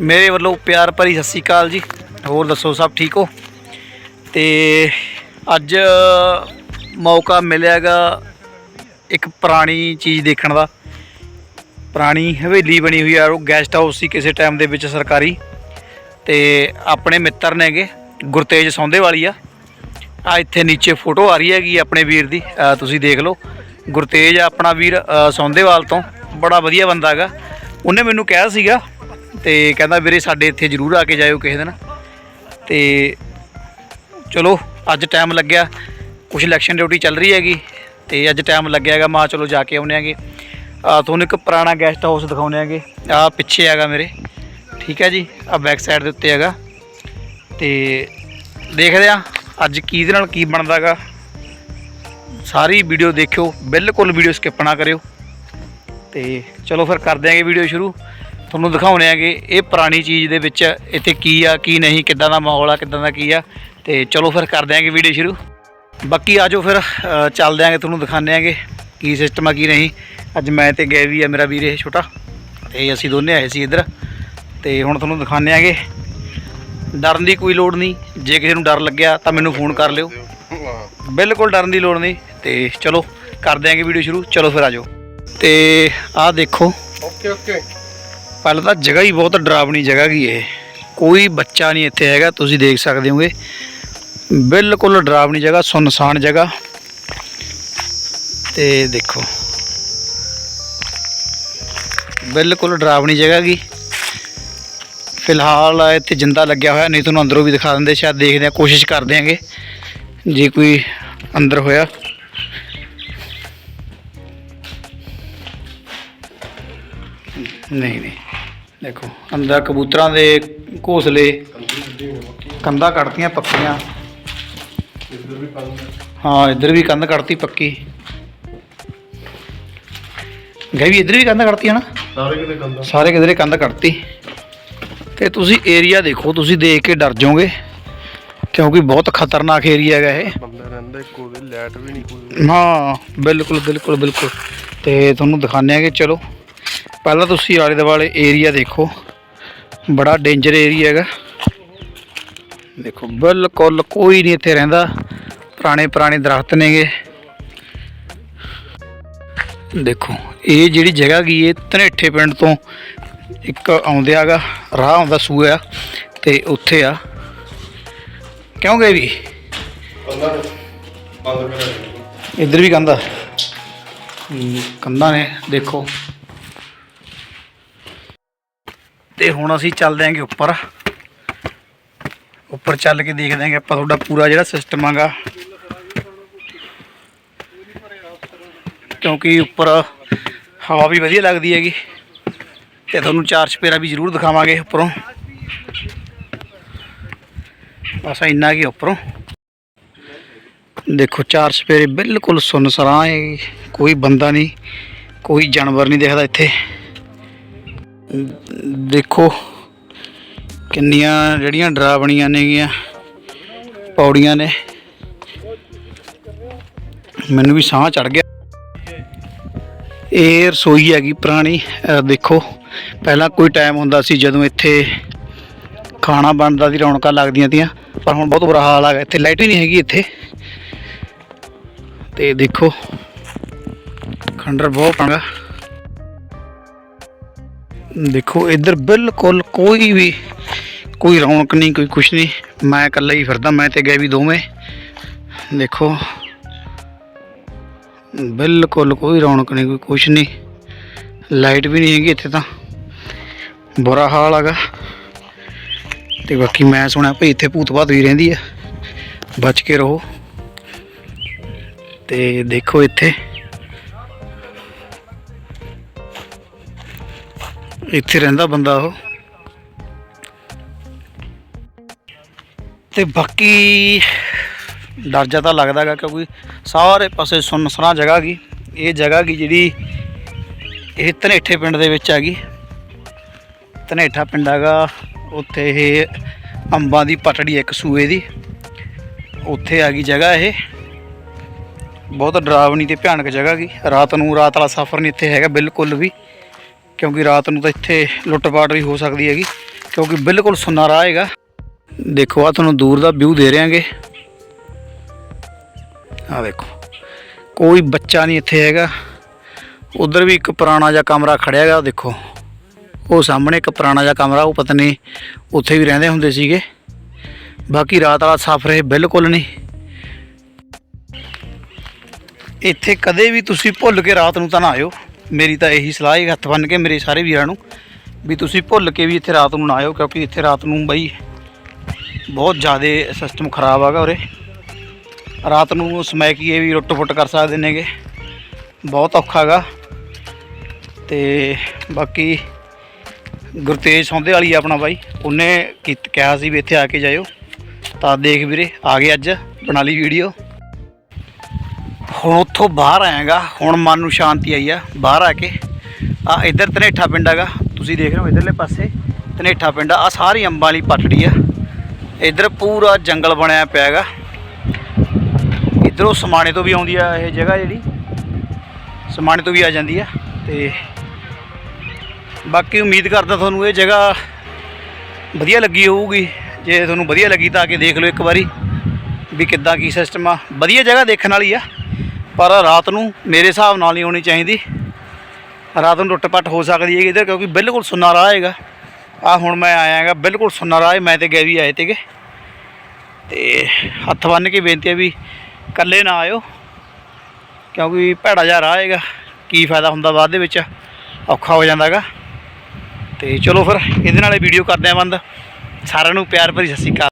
ਮੇਰੇ ਵੱਲੋਂ ਪਿਆਰ ਭਰੀ ਸਤਿ ਸ਼੍ਰੀ ਅਕਾਲ ਜੀ। ਹੋਰ ਦੱਸੋ, ਸਭ ਠੀਕ ਹੋ? ਤੇ ਅੱਜ ਮੌਕਾ ਮਿਲਿਆਗਾ ਇੱਕ ਪੁਰਾਣੀ ਚੀਜ਼ ਦੇਖਣ ਦਾ। ਪੁਰਾਣੀ ਹਵੇਲੀ ਬਣੀ ਹੋਈ ਆ, ਉਹ ਗੈਸਟ ਹਾਊਸ ਸੀ ਕਿਸੇ ਟਾਈਮ ਦੇ ਵਿੱਚ ਸਰਕਾਰੀ। ਤੇ ਆਪਣੇ ਮਿੱਤਰ ਨੇਗੇ ਗੁਰਤੇਜ ਸੌਂਦੇ ਵਾਲੀ ਆ। ਆ ਇੱਥੇ ਨੀਚੇ ਫੋਟੋ ਆ ਰਹੀ ਹੈਗੀ ਆਪਣੇ ਵੀਰ ਦੀ ਤੁਸੀਂ ਦੇਖ ਲਓ। ਗੁਰਤੇਜ ਆਪਣਾ ਵੀਰ ਸੌਂਦੇਵਾਲ ਤੋਂ, ਬੜਾ ਵਧੀਆ ਬੰਦਾ ਹੈਗਾ। ਉਹਨੇ ਮੈਨੂੰ ਕਿਹਾ ਸੀਗਾ ਤੇ ਕਹਿੰਦਾ ਵੀਰੇ ਸਾਡੇ ਇੱਥੇ ਜ਼ਰੂਰ ਆ ਕੇ ਜਾਇਓ ਕਿਸੇ ਦਿਨ। ਤੇ ਚਲੋ, ਅੱਜ ਟਾਈਮ ਲੱਗਿਆ। ਕੁਝ ਇਲੈਕਸ਼ਨ ਡਿਊਟੀ ਚੱਲ ਰਹੀ ਹੈਗੀ ਤੇ ਅੱਜ ਟਾਈਮ ਲੱਗਿਆ ਹੈਗਾ। ਮਾ ਚਲੋ ਜਾ ਕੇ ਆਉਂਦੇ ਆਂਗੇ ਆ, ਤੁਹਾਨੂੰ ਇੱਕ ਪੁਰਾਣਾ ਗੈਸਟ ਹਾਊਸ ਦਿਖਾਉਂਦੇ ਆਗੇ ਆ, ਪਿੱਛੇ ਹੈਗਾ ਮੇਰੇ। ਠੀਕ ਹੈ ਜੀ, ਆ ਬੈਕ ਸਾਈਡ ਦੇ ਉੱਤੇ ਹੈਗਾ। ਤੇ ਦੇਖਦੇ ਆ ਅੱਜ ਕੀ ਦੇ ਨਾਲ ਕੀ ਬਣਦਾਗਾ ਸਾਰੀ ਵੀਡੀਓ ਦੇਖਿਓ, ਬਿਲਕੁਲ ਵੀਡੀਓ ਸਕਿਪ ਨਾ ਕਰਿਓ। ਤੇ ਚਲੋ ਫਿਰ ਕਰਦੇ ਆਂਗੇ ਵੀਡੀਓ ਸ਼ੁਰੂ। ਤੁਹਾਨੂੰ ਦਿਖਾਉਣੇ ਆਂਗੇ ਇਹ ਪੁਰਾਣੀ ਚੀਜ਼ ਦੇ ਵਿੱਚ ਇੱਥੇ ਕੀ ਆ ਕੀ ਨਹੀਂ ਕਿੱਦਾਂ ਦਾ ਮਾਹੌਲ ਆ ਕਿੱਦਾਂ ਦਾ ਕੀ ਆ। ਤੇ ਚਲੋ ਫਿਰ ਕਰਦੇ ਆਂਗੇ ਵੀਡੀਓ ਸ਼ੁਰੂ। ਬਾਕੀ ਆਜੋ ਫਿਰ ਚੱਲਦੇ ਆਂਗੇ ਤੁਹਾਨੂੰ ਦਿਖਾਉਂਦੇ ਆਂਗੇ ਕੀ ਸਿਸਟਮ ਆ ਕੀ ਨਹੀਂ। ਅੱਜ ਮੈਂ ਤੇ ਗਏ ਵੀ ਆ ਮੇਰਾ ਵੀਰ ਇਹ ਛੋਟਾ ਤੇ ਅਸੀਂ ਦੋਨੇ ਆਏ ਸੀ ਇੱਧਰ। ਤੇ ਹੁਣ ਤੁਹਾਨੂੰ ਦਿਖਾਉਂਦੇ ਆਂਗੇ। ਡਰਨ ਦੀ ਕੋਈ ਲੋੜ ਨਹੀਂ ਜੇ ਕਿਸੇ ਨੂੰ ਡਰ ਲੱਗਿਆ ਤਾਂ ਮੈਨੂੰ ਫੋਨ ਕਰ ਲਿਓ। ਬਿਲਕੁਲ ਡਰਨ ਦੀ ਲੋੜ ਨਹੀਂ ਤੇ ਚਲੋ ਕਰ ਦਿਆਂਗੇ ਵੀਡੀਓ ਸ਼ੁਰੂ ਚਲੋ ਫਿਰ ਆਜੋ ਤੇ ਆਹ ਦੇਖੋ। Okay okay. ਪਹਿਲਾਂ ਤਾਂ ਜਗ੍ਹਾ ਹੀ ਬਹੁਤ ਡਰਾਵਣੀ ਜਗ੍ਹਾ ਗਈ ਇਹ। ਕੋਈ ਬੱਚਾ ਨਹੀਂ ਇੱਥੇ ਹੈਗਾ ਤੁਸੀਂ ਦੇਖ ਸਕਦੇ ਹੋਗੇ। ਬਿਲਕੁਲ ਡਰਾਵਣੀ ਜਗ੍ਹਾ ਸੁਨਸਾਨ ਜਗ੍ਹਾ। ਤੇ ਦੇਖੋ। ਬਿਲਕੁਲ ਡਰਾਵਣੀ ਜਗ੍ਹਾ ਗਈ ਫਿਲਹਾਲ ਇੱਥੇ ਜਿੰਦਾ ਲੱਗਿਆ ਹੋਇਆ ਨਹੀਂ ਤੁਹਾਨੂੰ ਅੰਦਰੋਂ ਵੀ ਦਿਖਾ ਦਿੰਦੇ ਸ਼ਾਇਦ ਦੇਖਦੇ ਆ ਕੋਸ਼ਿਸ਼ ਕਰਦੇ ਆਂਗੇ ਜੇ ਕੋਈ ਅੰਦਰ ਹੋਇਆ। ਨਹੀਂ ਨਹੀਂ। ਦੇਖੋ ਅੰਦਰ ਕਬੂਤਰਾਂ ਦੇ ਘੋਸਲੇ ਕੰਧਾਂ ਕੱਢਤੀਆਂ ਪੱਕੀਆਂ। ਇੱਧਰ ਵੀ ਪੰਨ ਹਾਂ ਇੱਧਰ ਵੀ ਕੰਧ ਕੱਢਤੀ ਪੱਕੀ। ਗਈ ਵੀ ਇੱਧਰ ਵੀ ਕੰਧ ਕੱਢਤੀ ਹੈ ਨਾ ਸਾਰੇ ਕਿਤੇ ਗੰਦਾ ਸਾਰੇ ਕਿਧਰੇ ਕੰਧ ਕੱਢਤੀ। ਤੇ ਤੁਸੀਂ ਏਰੀਆ ਦੇਖੋ ਤੁਸੀਂ ਦੇਖ ਕੇ ਡਰ ਜਾਓਗੇ ਕਿਉਂਕਿ ਬਹੁਤ ਖਤਰਨਾਕ ਏਰੀਆ ਹੈਗਾ ਇਹ। ਬੰਦਾ ਰਹਿੰਦਾ ਇੱਕੋ ਦੇ ਲਾਈਟ ਵੀ ਨਹੀਂ ਕੋਈ। ਹਾਂ ਬਿਲਕੁਲ ਬਿਲਕੁਲ ਬਿਲਕੁਲ। ਤੇ ਤੁਹਾਨੂੰ ਦਿਖਾਉਂਦੇ ਆਂਗੇ ਚਲੋ ਪਹਿਲਾਂ ਤੁਸੀਂ ਆਲੇ ਦੁਆਲੇ ਏਰੀਆ ਦੇਖੋ। ਬੜਾ ਡੇਂਜਰ ਏਰੀਆ ਹੈਗਾ। ਦੇਖੋ ਬਿਲਕੁਲ ਕੋਈ ਨਹੀਂ ਇੱਥੇ ਰਹਿੰਦਾ। ਪੁਰਾਣੇ ਪੁਰਾਣੇ ਦਰਖਤ ਨੇਗੇ। ਦੇਖੋ ਇਹ ਜਿਹੜੀ ਜਗ੍ਹਾ ਗਈ ਇਹ ਧਨੇਠੇ ਪਿੰਡ ਤੋਂ ਇੱਕ ਆਉਂਦੇ ਆਗਾ ਰਾਹ ਆਉਂਦਾ ਸੂਆ ਤੇ ਉੱਥੇ ਆ। ਕਿਉਂ ਗਏ ਵੀ? ਕੰਦਾ ਇੱਧਰ ਵੀ ਕੰਧਾ ਕੰਧਾਂ ਨੇ ਦੇਖੋ। ਤੇ ਹੁਣ ਅਸੀਂ ਚੱਲਦੇ ਆਂਗੇ ਉੱਪਰ। ਉੱਪਰ ਚੱਲ ਕੇ ਦੇਖਦੇ ਆਂਗੇ ਆਪਾਂ ਤੁਹਾਡਾ ਪੂਰਾ ਜਿਹੜਾ ਸਿਸਟਮ ਆਗਾ। ਕਿਉਂਕਿ ਉੱਪਰ ਹਵਾ ਵੀ ਵਧੀਆ ਲੱਗਦੀ ਹੈਗੀ। ਤੇ ਤੁਹਾਨੂੰ ਚਾਰ ਚਪੇਰਾ ਵੀ ਜ਼ਰੂਰ ਦਿਖਾਵਾਂਗੇ ਉੱਪਰੋਂ। ਬਸ ਇੰਨਾ ਕੀ ਉੱਪਰੋਂ। ਦੇਖੋ, ਚਾਰ ਸਪੇਰੇ ਬਿਲਕੁਲ ਸੁੰਨਸਰਾਂ ਹੈ ਕੋਈ ਬੰਦਾ ਨਹੀਂ, ਕੋਈ ਜਾਨਵਰ ਨਹੀਂ ਦਿਖਦਾ ਇੱਥੇ। ਦੇਖੋ ਕਿੰਨੀਆਂ ਜਿਹੜੀਆਂ ਡਰਾਵਣੀਆਂ ਨੇਗੀਆਂ, ਪੌੜੀਆਂ ਨੇ। ਮੈਨੂੰ ਵੀ ਸਾਹ ਚੜ ਗਿਆ। ਇਹ ਰਸੋਈ ਹੈਗੀ ਪੁਰਾਣੀ ਦੇਖੋ, ਪਹਿਲਾਂ ਕੋਈ ਟਾਈਮ ਹੁੰਦਾ ਸੀ ਜਦੋਂ ਇੱਥੇ ਖਾਣਾ ਬਣਦਾ ਸੀ, ਰੌਣਕਾਂ ਲੱਗਦੀਆਂ ਤੀਆਂ, ਪਰ ਹੁਣ ਬਹੁਤ ਬੁਰਾ ਹਾਲ ਆ ਗਿਆ। ਇੱਥੇ ਲਾਈਟ ਹੀ ਨਹੀਂ ਹੈਗੀ ਇੱਥੇ। ਤੇ ਦੇਖੋ, ਖੰਡਰ ਬਹੁਤ ਪੰਗਾ ਦੇਖੋ, ਇੱਧਰ ਬਿਲਕੁਲ ਕੋਈ ਵੀ, ਕੋਈ ਰੌਣਕ ਨਹੀਂ, ਕੋਈ ਕੁਛ ਨਹੀਂ। ਮੈਂ ਇਕੱਲਾ ਹੀ ਫਿਰਦਾ, ਮੈਂ ਤੇ ਗਏ ਵੀ ਦੋਵੇਂ। ਦੇਖੋ, ਬਿਲਕੁਲ ਕੋਈ ਰੌਣਕ ਨਹੀਂ, ਕੋਈ ਕੁਛ ਨਹੀਂ। ਲਾਈਟ ਵੀ ਨਹੀਂ ਹੈਗੀ ਇੱਥੇ ਤਾਂ। ਬੁਰਾ ਹਾਲ ਹੈਗਾ। ਤੇ ਬਾਕੀ ਮੈਂ ਸੁਣਿਆ ਭਈ ਇੱਥੇ ਭੂਤ ਭਾਤ ਵੀ ਰਹਿੰਦੀ ਆ। ਬਚ ਕੇ ਰਹੋ। ਤੇ ਦੇਖੋ ਇੱਥੇ। ਇੱਥੇ ਰਹਿੰਦਾ ਬੰਦਾ ਉਹ। ਤੇ ਬਾਕੀ ਡਰ ਜਾ ਤਾਂ ਲੱਗਦਾਗਾ ਕਿਉਂਕਿ ਸਾਰੇ ਪਾਸੇ ਸੁੰਨਸਰਾਂ ਜਗ੍ਹਾ ਗਈ ਇਹ ਜਗ੍ਹਾ ਕੀ ਜਿਹੜੀ ਇਹ ਧਨੇਠੇ ਪਿੰਡ ਦੇ ਵਿੱਚ ਹੈਗੀ। ਧਨੇਠਾ ਪਿੰਡ ਹੈਗਾ, ਉੱਥੇ ਇਹ ਅੰਬਾਂ ਦੀ ਪਟੜੀ ਇੱਕ ਸੂਏ ਦੀ। ਉੱਥੇ ਆ ਗਈ ਜਗ੍ਹਾ ਇਹ। ਬਹੁਤ ਡਰਾਵਣੀ ਤੇ ਭਿਆਨਕ ਜਗ੍ਹਾ ਗਈ ਰਾਤ ਨੂੰ ਰਾਤ ਵਾਲਾ ਸਫ਼ਰ ਨਹੀਂ ਇੱਥੇ ਹੈਗਾ ਬਿਲਕੁਲ ਵੀ। ਕਿਉਂਕਿ ਰਾਤ ਨੂੰ ਤਾਂ ਇੱਥੇ ਲੁੱਟਪਾਟ ਵੀ ਹੋ ਸਕਦੀ ਹੈਗੀ, ਕਿਉਂਕਿ ਬਿਲਕੁਲ ਸੁੰਨਾ ਰਾਹ ਹੈਗਾ। ਦੇਖੋ ਆ ਤੁਹਾਨੂੰ ਦੂਰ ਦਾ ਵਿਊ ਦੇ ਰਿਆਂਗੇ ਆ ਦੇਖੋ ਕੋਈ ਬੱਚਾ ਨਹੀਂ ਇੱਥੇ ਹੈਗਾ। ਉਧਰ ਵੀ ਇੱਕ ਪੁਰਾਣਾ ਜਿਹਾ ਕਮਰਾ ਖੜਿਆ ਹੈਗਾ, ਦੇਖੋ। ਉਹ ਸਾਹਮਣੇ ਇੱਕ ਪੁਰਾਣਾ ਜਿਹਾ ਕਮਰਾ, ਉਹ ਪਤਾ ਨਹੀਂ ਉੱਥੇ ਵੀ ਰਹਿੰਦੇ ਹੁੰਦੇ ਸੀਗੇ। ਬਾਕੀ ਰਾਤ ਵਾਲਾ ਸਾਫ਼ ਇਹ ਬਿਲਕੁਲ ਨਹੀਂ। ਇੱਥੇ ਕਦੇ ਵੀ ਤੁਸੀਂ ਭੁੱਲ ਕੇ ਰਾਤ ਨੂੰ ਤਾਂ ਨਾ ਆਇਓ। ਮੇਰੀ ਤਾਂ ਇਹੀ ਸਲਾਹ ਹੈ, ਹੱਥ ਬੰਨ ਕੇ ਮੇਰੇ ਸਾਰੇ ਵੀਰਾਂ ਨੂੰ ਵੀ ਤੁਸੀਂ ਭੁੱਲ ਕੇ ਵੀ ਇੱਥੇ ਰਾਤ ਨੂੰ ਨਾ ਆਇਓ, ਕਿਉਂਕਿ ਇੱਥੇ ਰਾਤ ਨੂੰ ਬਈ ਬਹੁਤ ਜ਼ਿਆਦਾ ਸਿਸਟਮ ਖਰਾਬ ਹੈਗਾ ਉਰੇ। ਰਾਤ ਨੂੰ ਸਮੈਕੀਏ ਵੀ ਰੁੱਟ ਫੁੱਟ ਕਰ ਸਕਦੇ ਨੇਗੇ। ਬਹੁਤ ਔਖਾ ਹੈਗਾ ਤੇ ਬਾਕੀ ਗੁਰਤੇਜ ਸੌਂਦੇ ਵਾਲੀ ਆ ਆਪਣਾ ਬਾਈ। ਉਹਨੇ ਕੀਤ- ਕਿਹਾ ਸੀ ਵੀ ਇੱਥੇ ਆ ਕੇ ਜਾਇਓ। ਤਾਂ ਦੇਖ ਵੀਰੇ, ਆ ਗਏ ਅੱਜ ਬਣਾ ਲਈ ਵੀਡੀਓ ਹੁਣ ਉੱਥੋਂ ਬਾਹਰ ਆਇਆਗਾ। ਹੁਣ ਮਨ ਨੂੰ ਸ਼ਾਂਤੀ ਆਈ ਆ, ਬਾਹਰ ਆ ਕੇ। ਆ ਇੱਧਰ ਧਨੇਠਾ ਪਿੰਡ ਹੈਗਾ। ਤੁਸੀਂ ਦੇਖ ਰਹੇ ਹੋ ਇਧਰਲੇ ਪਾਸੇ। ਧਨੇਠਾ ਪਿੰਡ ਆ ਸਾਰੀ ਅੰਬਾਂ ਵਾਲੀ ਪਟੜੀ ਆ। ਇੱਧਰ ਪੂਰਾ ਜੰਗਲ ਬਣਿਆ ਪਿਆ ਹੈਗਾ। ਇੱਧਰੋਂ ਸਮਾਣੇ ਤੋਂ ਵੀ ਆਉਂਦੀ ਆ ਇਹ ਜਗ੍ਹਾ ਜਿਹੜੀ। ਸਮਾਣੇ ਤੋਂ ਵੀ ਆ ਜਾਂਦੀ ਆ ਤੇ ਬਾਕੀ ਉਮੀਦ ਕਰਦਾ ਤੁਹਾਨੂੰ ਇਹ ਜਗ੍ਹਾ ਵਧੀਆ ਲੱਗੀ ਹੋਊਗੀ। ਜੇ ਤੁਹਾਨੂੰ ਵਧੀਆ ਲੱਗੀ ਤਾਂ ਆ ਕੇ ਦੇਖ ਲਓ ਇੱਕ ਵਾਰੀ ਵੀ ਕਿੱਦਾਂ ਕੀ ਸਿਸਟਮ ਆ। ਵਧੀਆ ਜਗ੍ਹਾ ਦੇਖਣ ਵਾਲੀ ਆ। ਪਰ ਰਾਤ ਨੂੰ ਮੇਰੇ ਹਿਸਾਬ ਨਾਲ ਨਹੀਂ ਹੋਣੀ ਚਾਹੀਦੀ। ਰਾਤ ਨੂੰ ਟੁੱਟ ਪੱਟ ਹੋ ਸਕਦੀ ਹੈ ਇਧਰ ਕਿਉਂਕਿ ਬਿਲਕੁਲ ਸੁੰਨਾ ਰਾਹ ਹੈਗਾ। ਆ ਹੁਣ ਮੈਂ ਆਇਆ ਹੈਗਾ, ਬਿਲਕੁਲ ਸੁੰਨਾ ਰਾਹ ਹੈ, ਮੈਂ ਤੇ ਗੈਵੀ ਆਏ ਤੇਗੇ ਤੇ ਹੱਥ ਬੰਨ ਕੇ ਬੇਨਤੀ ਹੈ ਵੀ ਇਕੱਲੇ ਨਾ ਆਇਓ, ਕਿਉਂਕਿ ਭੈੜਾ ਜਿਹਾ ਰਾਹ ਹੈਗਾ, ਕੀ ਫਾਇਦਾ ਹੁੰਦਾ ਬਾਅਦ ਦੇ ਵਿੱਚ, ਔਖਾ ਹੋ ਜਾਂਦਾ ਹੈਗਾ। ਤੇ ਚਲੋ ਫਿਰ, ਇਹਦੇ ਨਾਲੇ ਵੀਡੀਓ ਕਰਦੇ ਆ ਬੰਦ। ਸਾਰਿਆਂ ਨੂੰ ਪਿਆਰ ਭਰੀ ਸਤਿ ਸ਼੍ਰੀ ਅਕਾਲ।